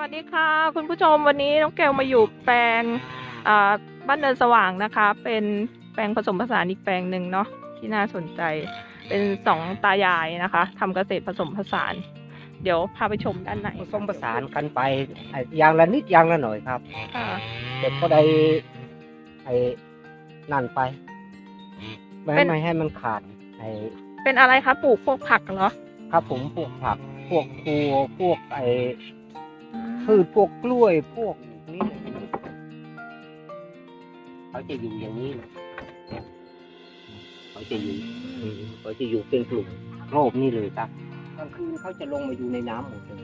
วัสดีค่ะ คุณผู้ชมวันนี้น้องแก้วมาอยู่แปลงอ่าบ้านเนินสว่างนะคะ เป็นแปลงผสมผสานอีกแปลงหนึ่งเนาะที่น่าสนใจเป็นสองตายายนะคะทำเกษตรผสมผสาน เดี๋ยวพาไปชมด้านในผสมผสานกันไปไอ้อย่างละนิดอย่างละหน่อยครับค่ะเด็กก็ได้ไอ้นั่นไปไม่ไม่ให้มันขาดไอ้เป็นอะไรคะปลูกพวกผักเหรอครับผมพวกผักพวกทัวพวกไอ้อืม พืชพวกกล้วยพวกนี้เขาจะอยู่อย่างนี้นะเขาจะอยู่อืมเขาจะอยู่เป็นกลุ่มโรบนี่เลยครับกลางคืนเขาจะลงมาอยู่ในน้ำหมดเลย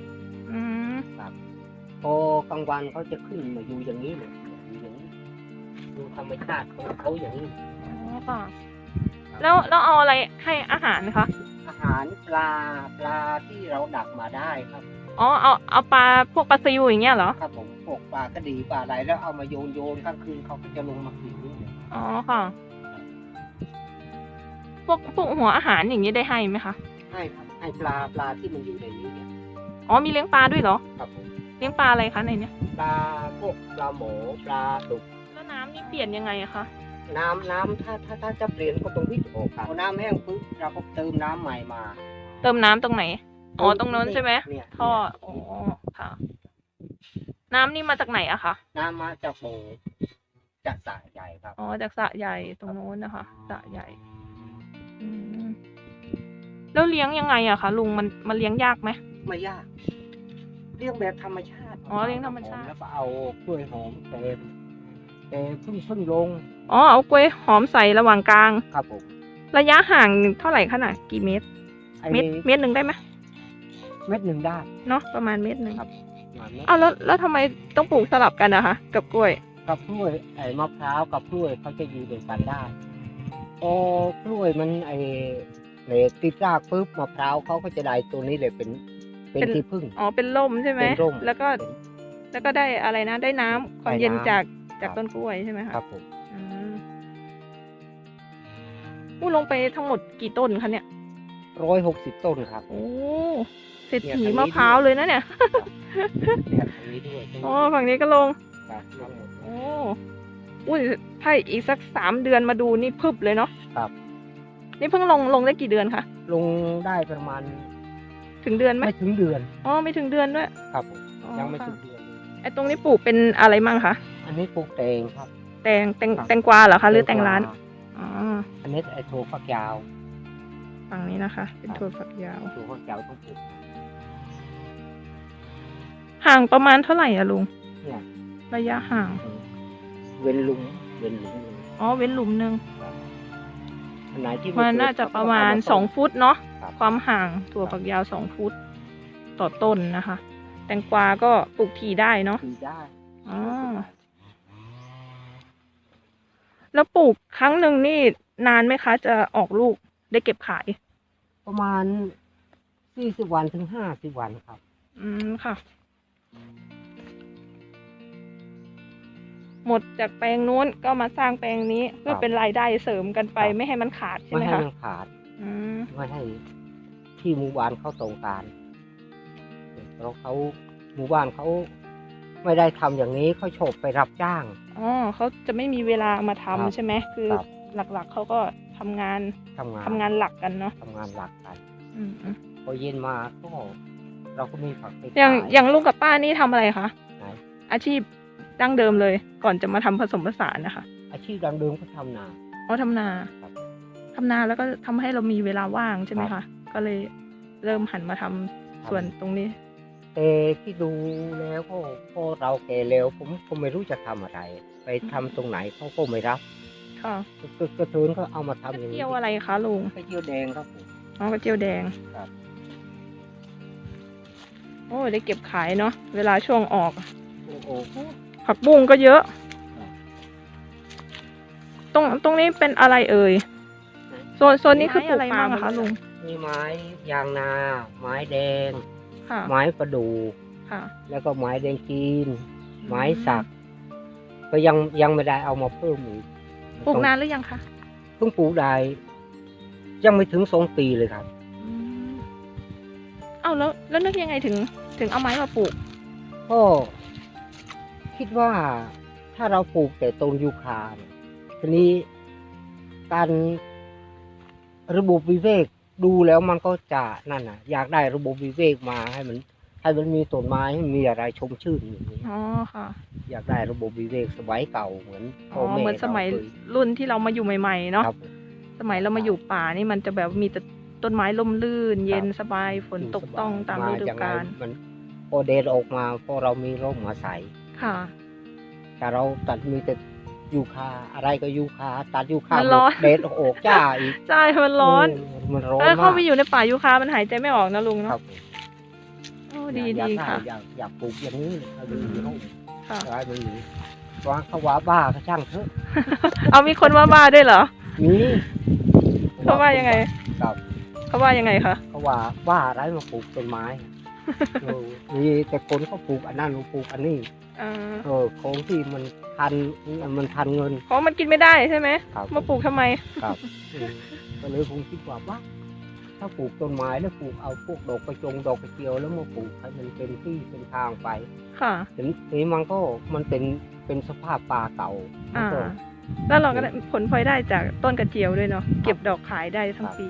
อืมพอกลางวันเขาจะขึ้นมาอยู่อย่างนี้เลยอยู่อย่างนี้ดูธรรมชาติของเขาอย่างนี้อ๋อค่ะแล้วแล้วเอาอะไรให้อาหารคะอาหารปลาปลาที่เราดักมาได้ครับ อ๋อเอาเอาปลาพวกปลาซิวอย่างเงี้ยเหรอครับผมพวกปลากระดีปลาอะไรแล้วเอามาโยนโยนกลางคืนเขาก็จะลงมากินนี่เลยอ๋อค่ะ พวกพวกหัวอาหารอย่างนี้ได้ให้ไหมคะให้ครับให้ปลาปลาที่มันอยู่ในนี้เนี่ยอ๋อมีเลี้ยงปลาด้วยเหรอ ครับผมเลี้ยงปลาอะไรคะในเนี้ยปลาพวกปลาหมอปลาดุกแล้วน้ำนี่เปลี่ยนยังไงอะคะน้ำน้ำถ้าถ้าถ้าจะเปลี่ยนก็ต้องวิ่งออกครับพอน้ำแห้งปุ๊บเราก็เติมน้ำใหม่มา เติมน้ำตรงไหน อ๋อตรงนั้นใช่ไหมเนี่ยท่ออ๋อค่ะ น้ำนี่มาจากไหนอะคะน้ำมาจากโบจากสระใหญ่ครับ อ๋อจากสระใหญ่ตรงโน้นนะคะสระใหญ่อืมแล้วเลี้ยงยังไงอะคะลุงมันมันเลี้ยงยากไหม ไม่ยากเลี้ยงแบบธรรมชาติอ๋อเลี้ยงธรรมชาติ แล้วก็เอากล้วยหอมเต็มเต็มพึ่งพึ่งลงอ๋อเอากล้วยหอมใส่ระหว่างกลาง ครับผมระยะห่างเท่าไหร่ขนาดกี่เมตร ไอ้เมตรเมตรหนึ่งได้ไหม เม็ดหนึ่งได้เนาะประมาณเมตรหนึ่งครับประมาณนี้เอาแล้วแล้วทำไมต้องปลูกสลับกันอะคะ กับกล้วย กับกล้วยไอ้มะพร้าวกับกล้วยเขาจะอยู่ด้วยกันได้พอกล้วยมันไอ้เนี่ยติดรากปุ๊บมะพร้าวเขาก็จะได้ตัวนี้เลยเป็น เป็นเป็น ที่พึ่ง อ๋อเป็นร่มใช่ไหมเป็นร่มแล้วก็เป็นแล้วก็ได้อะไรนะได้น้ำความได้เย็นน้ำจากจากครับ ต้นกล้วยใช่ไหมคะครับผมอืมอู้ลงไปทั้งหมดกี่ต้นคะเนี่ยร้อยหกสิบต้นครับ โอ้เศรษเนี่ยฐีทางนี้มะพร้าวเลยนะเนี่ยเนี่ยตรงนี้ด้วยตรงโอ้นี้ฝั่งนี้ก็ลง ครับทั้งหมดโอ้อุ้ยถ้าอีกสักสามเดือนมาดูนี่พึบเลยเนาะครับ นี่เพิ่งลงลงได้กี่เดือนคะลงได้ประมาณถึงเดือนไหมไม่ถึงเดือนอ๋อไม่ถึงเดือนด้วย ครับผมอ๋อยังไม่ค่ะถึงเดือนเลยไอ้ตรงนี้ปลูกเป็นอะไรมั่งคะอันนี้ปลูกแตงครับแตงแตงครับแตงกวาเหรอคะหรือแตงร้านอ๋ออันนี้ไอ้ถั่วฝักยาวฝั่งนี้นะคะ เป็นครับถั่วฝักยาวถั่วฝักยาวต้องปลูก ห่างประมาณเท่าไหร่อะลุง เนี่ยระยะห่าง เว้นหลุมเว้นหลุมหนึ่งอ๋อ เว้นหลุมหนึ่งอันไหนที่มันไเกิน่าจะเขก็ประมาณเอสองฟุตเนาะ ครับความห่างถั่วฝักยาวสองฟุต ต่อต้นนะคะ แตงกวาก็ปลูกทีได้เนาะคือได้อ๋อแล้วปลูกครั้งหนึ่งนี่นานไหมคะ จะออกลูกได้เก็บขาย ประมาณสี่สิบวันถึงห้าสิบวันครับ อืมค่ะ หมดจากแปลงนู้นก็มาสร้างแปลงนี้เพื่อครับเป็นรายได้เสริมกันไปครับ ไม่ให้มันขาดใช่ไม่ไหมให้คะมันขาด อืมไม่ให้ที่หมู่บ้านเขาต้องการเพราะเขาหมู่บ้านเขาไม่ได้ทำอย่างนี้เขาโฉบไปรับจ้าง อ๋อเขาจะไม่มีเวลามาทำครับใช่ไหมคือครับ หลักๆเขาก็ทำงานทำงานทำงานหลักกันเนาะทำงานหลักกันอืมอืมพอเย็นมาก็ เราก็มีผักไปอย่างขอย่างลุงกับป้านี่ทำอะไรคะไหนอาชีพดั้งเดิมเลย ก่อนจะมาทำผสมผสานนะคะอาชีพดังเดิมก็ทำนา อ๋อทำนาครับทำนาแล้วก็ทำให้เรามีเวลาว่างใช่ไหมครัคะบ ก็เลยเริ่มหันมาทำส่วนตรงนี้ แต่ที่ดูแล้วก็พอเราแก่แล้วผมก็ไม่รู้จะทำอะไร ไปทำตรงไหนเขาก็ไม่รับค่ะก็ก็กระเทือนก็เอามาทำอย่างนี้เที่ยวอะไรคะลุงกระเจียวแดงครับผม อ๋อกระเจียวแดงครับโอ้ยได้เก็บขายเนาะเวลาช่วงออก โอ้โหผักบุ้งก็เยอะครับตรงตรงนี้เป็นอะไรเอ่ยโซนโซนนี้คือปลูกอะไรบ้างอะคะลุงมีไม้ยางนา ไม้แดง ค่ะ ไม้ประดู่ค่ะ แล้วก็ไม้แดงจีน ไม้สัก ก็ยังยังไม่ได้เอามาเพิ่มอีกปลูกนานหรือยังคะเพิ่งปลูกได้ยังไม่ถึงสองปีเลยครับ เอ้าแล้วแล้วนึกยังไงถึง ถึงเอาไม้มาปลูก ก็คิดว่าถ้าเราปลูกแต่ต้นยูคาเนี่ยทีนี้การระบบวิเวกดูแล้วมันก็จะนั่นน่ะ อยากได้ระบบวิเวกมาให้มันให้มันมีต้นไม้ให้มีอะไรชมชื่นอย่างนี้อ๋อค่ะ อยากได้ระบบวิเวกสมัยเก่าเหมือนอ๋พ่ออแม่เหมือนสมัยราเครุ่นที่เรามาอยู่ใหม่ๆเนาะ ครับผมสมัยเรามาอยู่ป่านี่มันจะแบบมีแต่ ต้นไม้ล่มลื่น เย็นสบาย ฝนตกต้องตามฤดูกาลมันพอเดนออกมาพอเรามีร่มอาศัยค่ะ แต่เราตัดมีแต่ยูคาอะไรก็ยูคาตัดยูคามันร้อนเดนออกจ้าอีกใช่มันร้อนเมันร้อนแล้วเข้าไปมากอยู่ในป่ายูคามันหายใจไม่ออกนะลุงครัเนาะบผมโอ้ดีอยากดีได้ค่ะอยากอยากปลูกอย่างนี้ให้มันมีร่มค่ะให้มันมีวางเขาว่าบ้าก็ช่างเถอะ เอามีคนว่าบ้าด้วยเหรอมีเขาว่ายังไงครับ เขาว่ายังไงคะเขาว่าบ้าอะไรมาปลูกต้นไม้ เออมีแต่คนเขาปลูกอันนั้นปลูกอันนี้ อ่าเออของที่มันทันมันทันเงินเพราะมันกินไม่ได้ใช่ไหมครับ มาปลูกทำไม ครับอืมก็เลยผมคิดว่าว่า ถ้าปลูกต้นไม้แล้วปลูกเอาพวกดอกกระจงดอกกระเจียวแล้วมาปลูกให้มันเป็นที่เป็นทางไป ค่ะทีนี้ทีนี้มันก็มันเป็นเป็นสภาพป่าเก่ามันอ่า ก็ แล้วเราก็ได้ผลพลอยได้จากต้นกระเจียวด้วยเนาะเก็บดอกขายได้ทั้งครับปี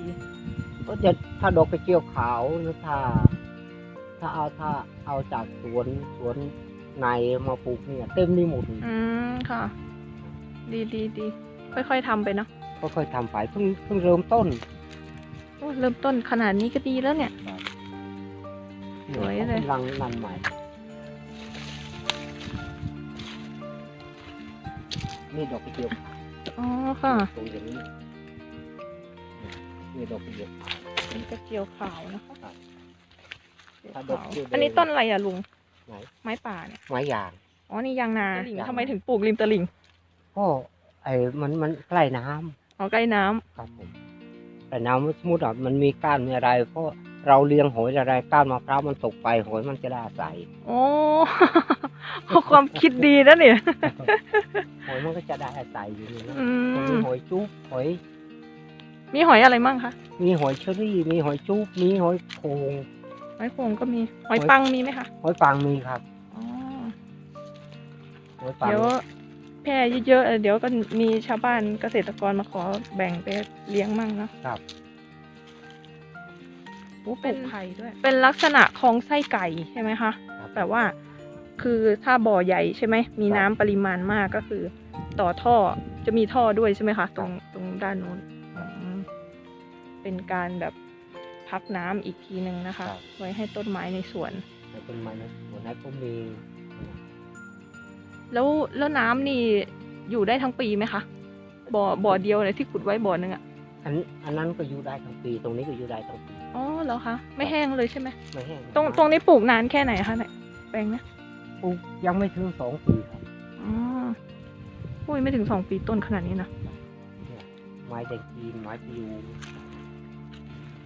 ก็จะถ้าดอกกระเจียวขาวหรือถ้า ถ้าเอาถ้าเอาจากสวนสวนในมาปลูกเนี่ยเต็มนี่หมดอืมค่ะ ดีดีดีค่อยๆทำไปเนาะค่อยๆทำไปเพิ่งเพิ่งเริ่มต้นโอ้เริ่มต้นขนาดนี้ก็ดีแล้วเนี่ย สวยเลย กำลังนันใหม่ นี่ดอกกระเจียวขาวอ๋อค่ะ ตรงอย่างนี้ นี่ดอกกระเจียวขาวนี่กระเจียวขาวนะคะครับเจียวถ้าดอกขาวเจียวแดงอันนี้ต้นอะไรอะลุง ไหน ไม้ป่าเนี่ย ไม้ยาง อ๋อ นี่ยางนาตลิ่งทำไมถึงปลูกริมตลิ่งก็ไอ้มันมันใกล้น้ำอ๋อใกล้น้ำครับผมแต่น้ำสมมติอะมันมีก้านมีอะไรเพราะเราเลี้ยงหอยอะไรก้านมะพร้าวมันตกไปหอยมันจะได้อาศัย โอ้ ความคิดดีนะเนี่ย หอยมันก็จะได้อาศัยอยู่นี่นะอืมันมีมหอยจุ๊บหอย มีหอยอะไรมั่งคะมีหอยเชอรี่ มีหอยจุ๊บมีหอยโขงหอยโข่งก็มีหอยหอยปังมีไหมคะหอยฟางมีครับอ๋อหอยฟางเดี๋ยวแพร่เยอะๆเดี๋ยวก็มีชาวบ้านเกษตรกรมาขอแบ่งไปเลี้ยงมั่งเนาะครับโอ้เป็นไข่ด้วย เป็นลักษณะคลองไส้ไก่ใช่ไหมคะครับแต่ว่าคือถ้าบ่อใหญ่ใช่ไหมมีครับน้ำปริมาณมากก็คือ ต่อท่อจะมีท่อด้วยใช่ไหมคะ ตรงตรงด้านนู้นอืม เป็นการแบบพักน้ำอีกทีหนึ่งนะคะ ไว้ให้ต้นไม้ในสวนในต้นไม้ในสวนนั้นก็มี แล้วแล้วน้ำนี่อยู่ได้ทั้งปีไหมคะบ่อบ่อเดียวเลยที่ขุดไว้บ่อหนึ่งอะอันอันนั้นก็อยู่ได้ทั้งปี ตรงนี้ก็อยู่ได้ทั้งปีอ๋อเหรอคะไม่แห้งเลยใช่ไหมไม่แห้งตรงตรงนี้ปลูกนานแค่ไหนคะเนี่ยแปลงเนี้ยปลูกยังไม่ถึงสองปีครับอ๋ออุ้ยไม่ถึงสองปีต้นขนาดนี้นะเนี่ยไม้แดงจีนไม้ปิว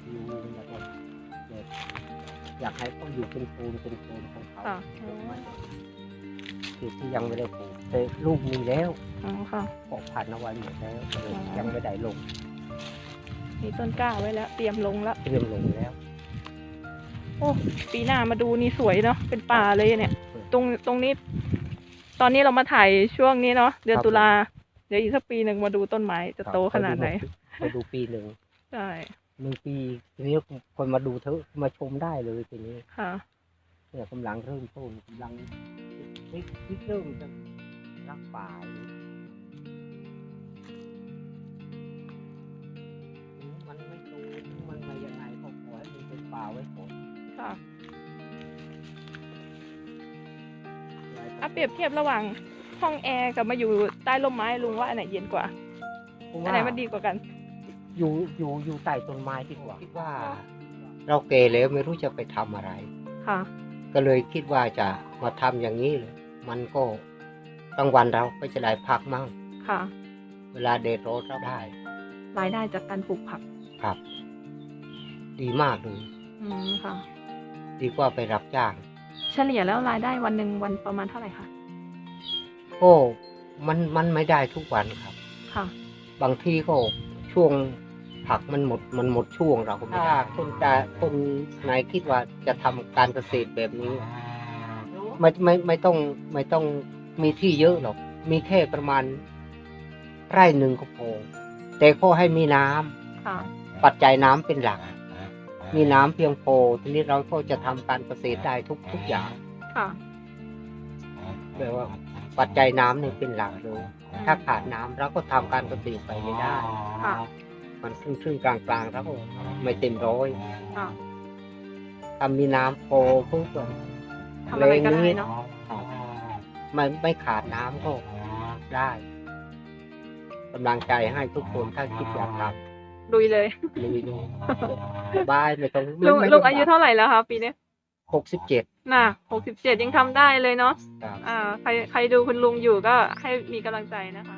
ปิวแล้วก็เนี่ยอยากให้เขาอยู่เป็นโคนเป็นโคนของเขาค่ะคือที่ยังไม่ได้ปลูกแต่ลูกมีแล้วอ๋อค่ะ ปอกพันธุ์เอาไว้หมดแล้วแต่อ๋อ ยังไม่ได้ลงมีต้นกล้าไว้แล้ว เตรียมลงแล้วเตรียมลงแล้วโอ้ปีหน้ามาดูนี่สวยเนาะเป็นป่าเลยเนี่ย ตรงตรงนี้ ตอนนี้เรามาถ่ายช่วงนี้เนาะเดือนตุลาเดี๋ยวอีกสักปีหนึ่งมาดูต้นไม้จะโตขนาดไหน ไปดูปีหนึ่งใช่ หนึ่งปีทีนี้คนมาดูเถอะมาชมได้เลยทีนี้ค่ะเนี่ยกำลังเริ่มต้นกำลังริริเริ่มจะรักป่าอยู่ถึงมันไม่โตถึงมันไม่ยังไงก็ขอให้มันเป็นป่าไว้ก่อนค่ะไว้ก่อะเปรียบเทียบระหว่างห้องแอร์กับมาอยู่ใต้ร่มไม้ลุงว่าอันไหนเย็นกว่าเพราะอันว่าไหนมันดีกว่ากัน อยู่อยู่อยู่ใต้ต้นไม้ดีกว่าคิดว่า เราเกแล้วไม่รู้จะไปทำอะไร ค่ะ ก็เลยคิดว่าจะมาทำอย่างนี้เลยมันก็กลางวันเราก็จะได้พักมั่ง ค่ะ เวลาเดดร้อนเราได้รายได้จากการปลูกผัก ครับ ดีมากเลย อืมค่ะ ดีกว่าไปรับจ้าง เฉลี่ยแล้วรายได้วันหนึ่งวันประมาณเท่าไหร่คะ ก็มันมันไม่ได้ทุกวันครับ ค่ะ บางทีก็ช่วง ผักมันหมดมันหมดช่วงเราก็ไม่ได้คนจะคนไหนคิดว่าจะทำการเกษตรแบบนี้ไม่ไม่ไม่ต้องไม่ต้องมีที่เยอะหรอก มีแค่ประมาณไร่หนึ่งก็พอแต่ก็ให้มีน้ำค่ะ ปัจจัยน้ำเป็นหลัก มีน้ำเพียงพอทีนี้เราก็จะทำการเกษตรได้ทุกทุกอย่าง ค่ะแบบว่า ปัจจัยน้ำเนี่ยเป็นหลักเลย ถ้าขาดน้ำเราก็ทำการเกษตรไปไม่ได้ ค่ะ มันครึ่งครึ่งๆกลางกลางๆแล้วก็ไม่เต็มร้อยค่ะถ้ามีน้ำพอปุ๊บทำอะไรก็ได้เนาะไม่ไม่ขาดน้ำก็ได้กำลังใจให้ทุกคนถ้าคิดอยากทลุยเลยำลุยดูสบายไม่ต้องลุงลุงอายุเท่าไหร่แล้วคะปีนี้หกสิบเจ็ดน่ะหกสิบเจ็ดยังทำได้เลยเนาะครับอ่า ใครใครดูคุณลุงอยู่ก็ให้มีกำลังใจนะคะ